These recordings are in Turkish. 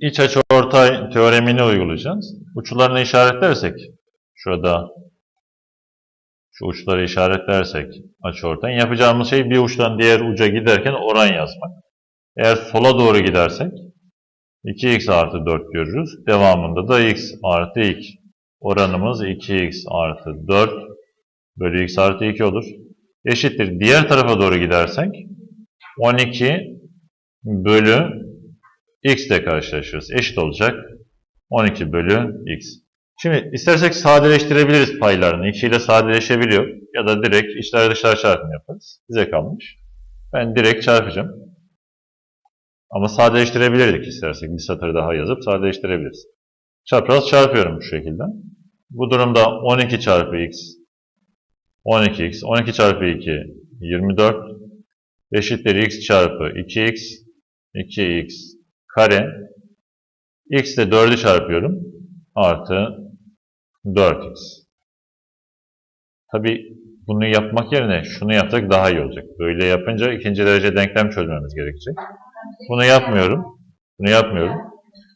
iç açıortay teoremini uygulayacağız. Uçlarını işaretlersek, şurada şu uçları işaretlersek açıortay, yapacağımız şey bir uçtan diğer uca giderken oran yazmak. Eğer sola doğru gidersek 2x artı 4 görürüz. Devamında da x artı 2. Oranımız 2x artı 4 bölü x artı 2 olur. Eşittir. Diğer tarafa doğru gidersek 12 bölü x ile karşılaşırız. Eşit olacak. 12 bölü x. Şimdi istersek sadeleştirebiliriz paylarını. 2 ile sadeleşebiliyor. Ya da direkt içler dışlar çarpımı yaparız. Bize kalmış. Ben direkt çarpacağım. Ama sadeleştirebilirdik istersek. Bir satır daha yazıp sadeleştirebiliriz. Çapraz çarpıyorum bu şekilde. Bu durumda 12 çarpı x 12x. 12 çarpı 2 24 eşittir x çarpı 2x 2x kare x ile 4'ü çarpıyorum artı 4x. Tabi bunu yapmak yerine şunu yapsak daha iyi olacak. Böyle yapınca ikinci derece denklem çözmemiz gerekecek. Bunu yapmıyorum. Bunu yapmıyorum.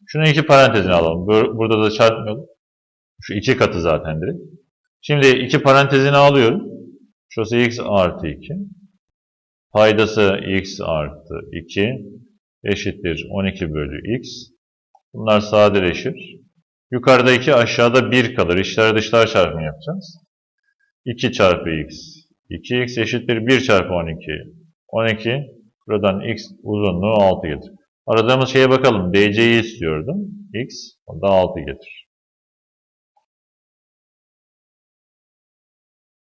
Şunu iki parantezine alalım. Bur- Burada da çarpmayalım. Şu iki katı zaten direkt. Şimdi iki parantezini alıyorum. Şurası x artı 2. Paydası x artı 2 eşittir 12 bölü x. Bunlar sadeleşir. Yukarıda 2 aşağıda 1 kalır. İçler dışlar çarpımı yapacağız. 2 çarpı x. 2x eşittir 1 çarpı 12. 12 buradan x uzunluğu 6 getir. Aradığımız şeye bakalım. DC'yi istiyordum. x o da 6 getir.